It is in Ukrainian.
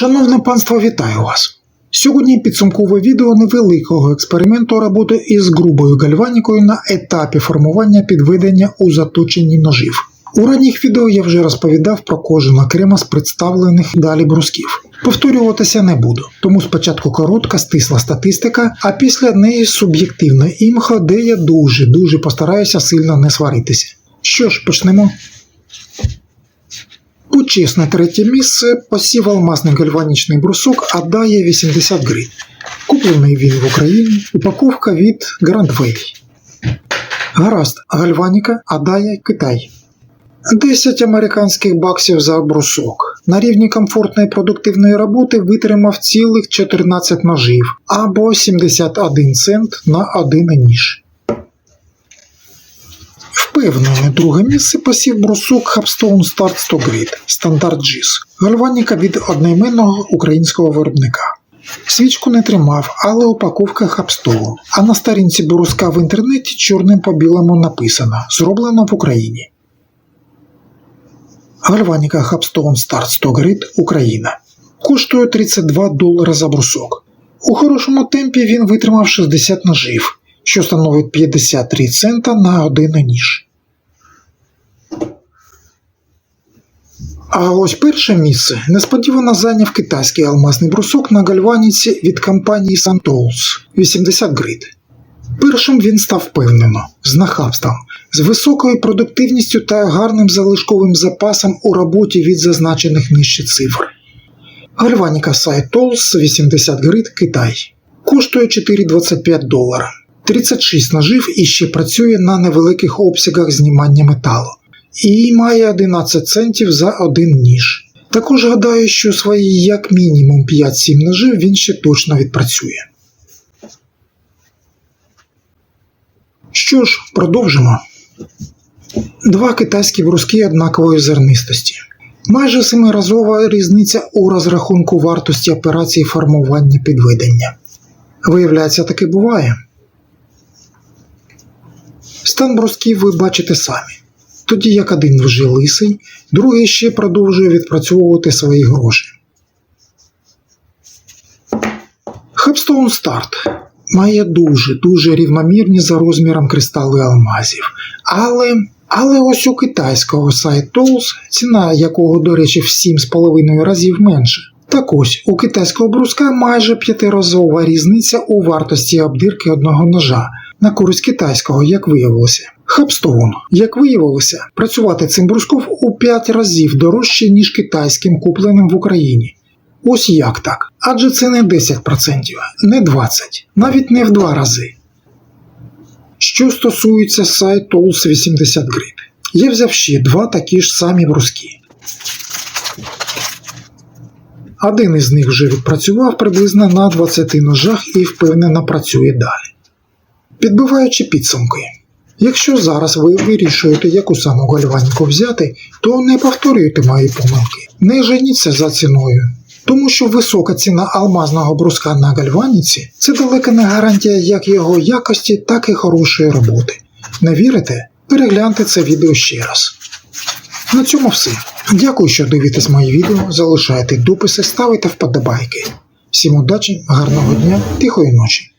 Шановне панство, вітаю вас! Сьогодні підсумкове відео невеликого експерименту роботи із грубою гальванікою на етапі формування підведення у заточенні ножів. У ранніх відео я вже розповідав про кожен окремо з представлених далі брусків. Повторюватися не буду, тому спочатку коротка стисла статистика, а після неї суб'єктивна імха, де я дуже дуже постараюся сильно не сваритися. Що ж, почнемо. Почесне третє місце посів алмазний гальванічний брусок Адая 80 гривень. Куплений він в Україні, упаковка від Valley. Гаразд, гальваніка Адая Китай. 10 американських баксів за брусок. На рівні комфортної продуктивної роботи витримав цілих 14 ножів або 71 цент на один ніж. Впевнене друге місце посів брусок Hubstone Start 100 Grid стандарт GIS, гальваніка від одноіменного українського виробника. Свічку не тримав, але упаковка Hubstone, а на сторінці бруска в інтернеті чорним по білому написано Зроблено в Україні. Гальваніка Hubstone Start 100 Grid Україна. Коштує 32 долари за брусок. У хорошому темпі він витримав 60 ножів, що становить 53 цента на один ніж. А ось перше місце несподівано зайняв китайський алмазний брусок на гальваніці від компанії Santos 80 грид. Першим він став впевнено, з нахабством, з високою продуктивністю та гарним залишковим запасом у роботі від зазначених нижче цифр. Гальваніка сайт Tools 80 грид Китай. Коштує 4,25 долара. 36 ножів і ще працює на невеликих обсягах знімання металу. І має 11 центів за один ніж. Також гадаю, що свої як мінімум 5-7 ножів він ще точно відпрацює. Що ж, продовжимо. Два китайські бруски однакової зернистості. Майже семиразова різниця у розрахунку вартості операції формування підведення. Виявляється, таки буває. Стан брусків ви бачите самі. Тоді як один вже лисий, другий ще продовжує відпрацьовувати свої гроші. Хабстоун Старт має дуже-дуже рівномірні за розміром кристали алмазів. Але але ось у китайського сайту Tools, ціна якого, до речі, в 7,5 разів менше. Так ось у китайського бруска майже п'ятиразова різниця у вартості обдирки одного ножа на користь китайського, як виявилося. Хабстоун, як виявилося, працювати цим бруском у 5 разів дорожче, ніж китайським, купленим в Україні. Ось як так. Адже це не 10%, не 20%, навіть не в 2 рази. Що стосується сайту Tools 80 Grid, я взяв ще два такі ж самі бруски. Один із них вже відпрацював приблизно на 20 ножах і впевнено працює далі. Підбиваючи підсумки, якщо зараз ви вирішуєте, яку саму гальваніку взяти, то не повторюйте мої помилки, не женіться за ціною. Тому що висока ціна алмазного бруска на гальваніці це далека не гарантія як його якості, так і хорошої роботи. Не вірите? Перегляньте це відео ще раз. На цьому все. Дякую, що дивитесь мої відео, залишайте дописи, ставите вподобайки. Всім удачі, гарного дня, тихої ночі.